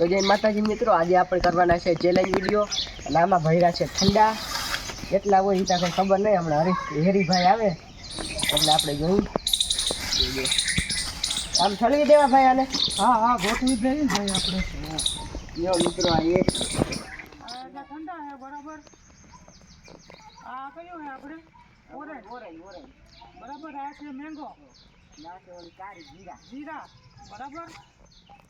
તો જય માતાજી મિત્રો આજે આપણે કરવાના છે ચેલેન્જ વીડિયો અને આમાં ભર્યા છે ઠંડા. કેટલા હોય એ કોઈ ખબર નહીં હમણાં હરી હેરીભાઈ આવે. એટલે આપણે જોયું. આમ ઠલવી દેવા ભાઈ આને. હા હા ગોઠવી દઈએ ને ભાઈ આપણે. યો મિત્રો આ એક ઠંડા બરાબર. આ કયું હે આપણે? ઓરેન્જ. Orange orange. બરાબર આ છે મેંગો જીરા. બરાબર?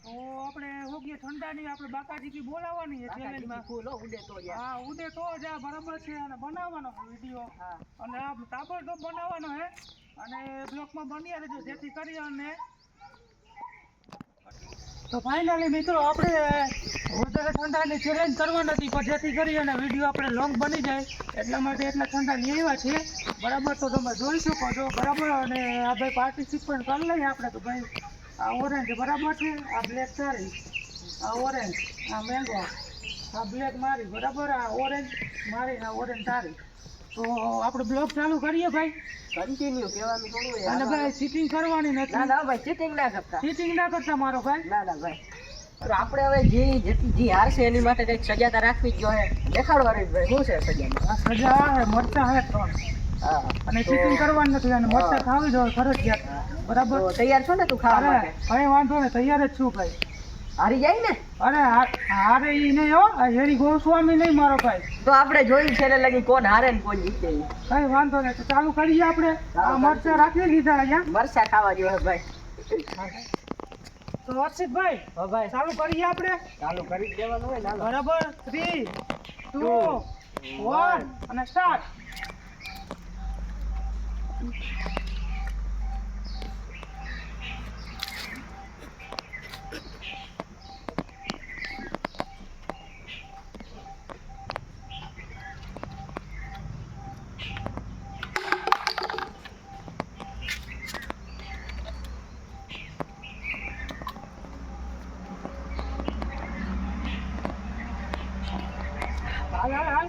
તો આપણે હોગીએ ઠંડાની આપણે બાકાજી બોલાવવાની છે ચેલેન્જમાં ફૂલ ઉડે તો હા ઉડે તો જ આ બરાબર છે અને બનાવવાનો વીડિયો. હા. અને આ તાબડતોબ બનાવવાનો હે અને બ્લોકમાં બની રહેજો જેથી કરી અને તો ફાઇનલી મિત્રો આપણે વધારે ઠંડાની ચેલેન્જ કરવા નથી પણ જેથી કરી અને વીડિયો આપણે લોંગ બની જાય, એટલા માટે એટલા ઠંડા લઈ છીએ. બરાબર તો તમે જોઈ શકો છો, બરાબર? અને આ ભાઈ પાર્ટિસિપન્ટ કરી લઈએ આપણે તો ભાઈ. આ ઓરેન્જ બરાબર છે? આ બ્લેક સારી. આ ઓરેન્જ આ મેંગો આ બ્લેક મારી, બરાબર? આ ઓરેન્જ મારી, આ ઓરેન્જ તારી તો આપણે બ્લોગ ચાલુ કરીએ ભાઈ. કન્ટિન્યુ કહેવાનું થોડું અને ભાઈ ચીટિંગ કરવાની નથી. ના ભાઈ ચીટિંગ ના કરતા. ચીટિંગ ના કરતા મારો ભાઈ. ના ના ભાઈ. તો આપણે હવે જે જેટલી જે હારશે એની માટે કંઈક સજા તો રાખવી જ જોઈએ. દેખાડવાની ભાઈ શું છે સજા સજા હે મરચા હે ત્રણ હા. અને ચીટિંગ કરવાની નથી અને મરચા ખાવી જોઈએ ફરજિયાત. બરાબર? તૈયાર છો ને તું ખાવા માટે? કઈ વાંધો નહીં તૈયાર જ છું ભાઈ. હારી જાય ને? અરે હારે ઈ નહીં હો. હેરી ગોસ્વામી નહીં મારો ભાઈ. તો આપણે જોયું લગી કોણ હારે ને કોણ જીતે કઈ વાંધો નહીં તો ચાલુ કરીએ આપણે. આ મરચા રાખી લીધા અહીંયા મરચા ખાવા જેવા ભાઈ. તો હર્ષિતભાઈ હો ભાઈ. ચાલુ કરીએ આપણે. ચાલુ કરી દેવાનું હોય ને બરાબર? થ્રી ટુ વન અને સ્ટાર્ટ હાલ હાલ હાલ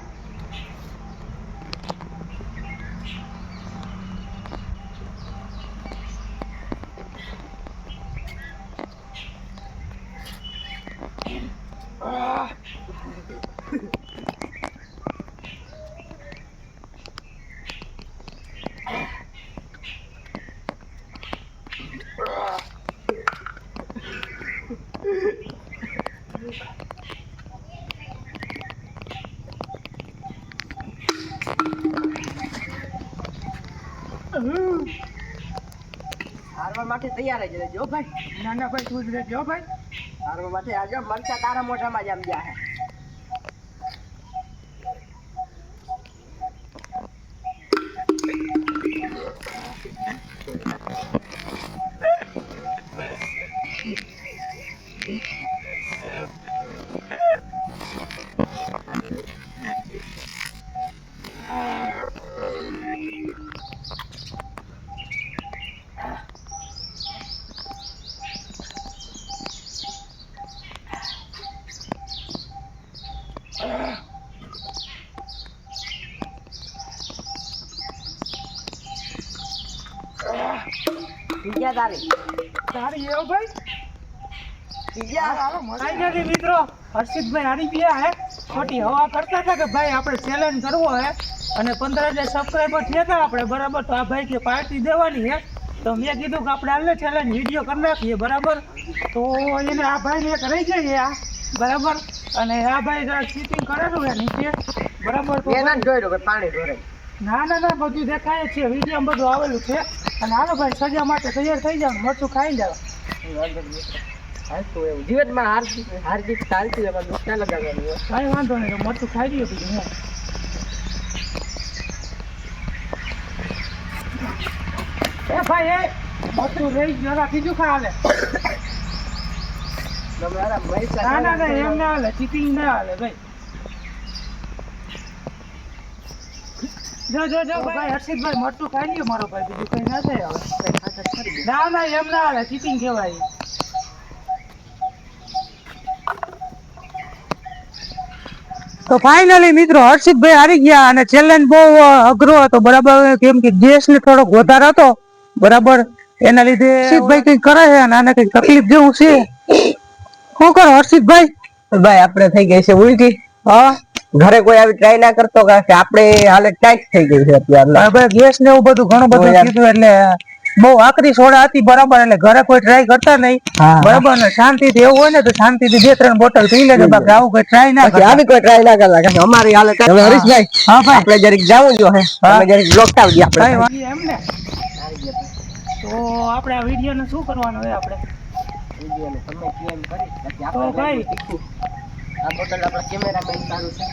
હારવા માટે તૈયાર જ રહેજો ભાઈ. ના ના ભાઈ તું જ રહેજો ભાઈ. હારવા માટે આજે મરચા તારા મોઢામાં જ આમ જાય બીજા તારી. તારી એવો ભાઈ? બીજા ફાઇનલી મિત્રો. હર્ષિતભાઈ હારી ગયા હે. ખોટી હવા કરતા હતા કે ભાઈ આપણે ચેલેન્જ કરવો હે. અને પંદર હજાર સબસ્ક્રાઈબર થયા હતા આપણે બરાબર? તો આ ભાઈ કે પાર્ટી દેવાની હે. તો મેં કીધું કે આપણે હાલે ચેલેન્જ વીડિયો કરી નાખીએ બરાબર? તો એને આ ભાઈને એક રહી ગઈ આ. બરાબર? અને આ ભાઈ ચીટિંગ કરેલું હે નીચે બરાબર? તો એના ના જોઈ કે પાણી ભરે. ના ના ના બધું દેખાય છે. વીડિયો બધું આવેલું છે. અને હાલો ભાઈ સજા માટે તૈયાર થઈ જાવ મરચું ખાઈ જાવ એવું. જીવનમાં હાર્દિક હાર્દિક ચાલતી એમાં દુઃખ ના લગાવવાનું હોય. કાંઈ વાંધો નહીં મરચું ખાઈ લઈએ બીજું હું. એ ભાઈ એ મરચું રહી જરા બીજું ખા હાલે. ના ના ના એમ ના હાલે ચીટિંગ ના હાલે ભાઈ. જો જો જો ભાઈ. હર્ષિતભાઈ મરચું ખાઈ લ્યો મારો ભાઈ બીજું કઈ ના થાય હવે. ના ના એમ ના હાલે ચીટિંગ કહેવાય. તો ફાઇનલી મિત્રો હર્ષિતભાઈ હારી ગયા અને ચેલેન્જ બહુ અઘરો હતો. બરાબર કેમ કે ગેસ ને થોડોક વધારે હતો. બરાબર એના લીધે હર્ષિતભાઈ કઈ કરે છે? અને આને કઈ તકલીફ જેવું છે? શું કરો હર્ષિતભાઈ? ભાઈ આપણે થઈ ગઈ છે ઉલટી. હા. ઘરે કોઈ આવી ટ્રાય ના કરતો કારણ કે આપણે હાલત ટાઈટ થઈ ગઈ છે અત્યારે ગેસ ને એવું બધું ઘણું બધું કીધું એટલે બહુ આકરી સોડા હતી બરાબર એટલે ઘરે કોઈ ટ્રાય કરતા નહીં. બરાબર ને શાંતિથી એવું હોય ને તો શાંતિથી બે ત્રણ બોટલ પી લેજો બાકી આવું કોઈ ટ્રાય ના કરતા. આવી કોઈ ટ્રાય ના કરતા કારણ કે અમારી હાલત હવે હરીશભાઈ હા ભાઈ. આપણે જરીક જાવું જો હે. તમે જરીક બ્લોક આવજી આપણે. એમ ને તો આપણે આ વીડિયો ને શું કરવાનું હોય આપણે? તો ભાઈ. આ બોટલ આપણા કેમેરામેન સારું છે.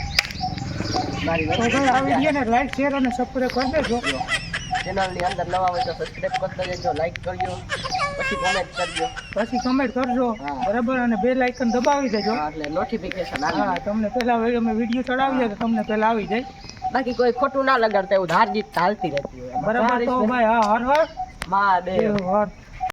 લાઈક શેર અને સબસ્ક્રાઇબ કરી દેજો. ચેનલની અંદર નવા હોય તો સબસ્ક્રાઇબ કરતા જજો લાઈક કરજો પછી કોમેન્ટ કરજો. પછી કમેન્ટ કરજો બરાબર અને બે આઇકન દબાવી દેજો. એટલે નોટિફિકેશન હા તમને પેલા અમે વીડિયો ચડાવી તો તમને પેલા આવી જાય. બાકી કોઈ ખોટું ના લગાડતા એવું હાર જીત ચાલતી રહેતી હોય. બરાબર તો ભાઈ હા હર હર. મહાદેવ. દેવ હર.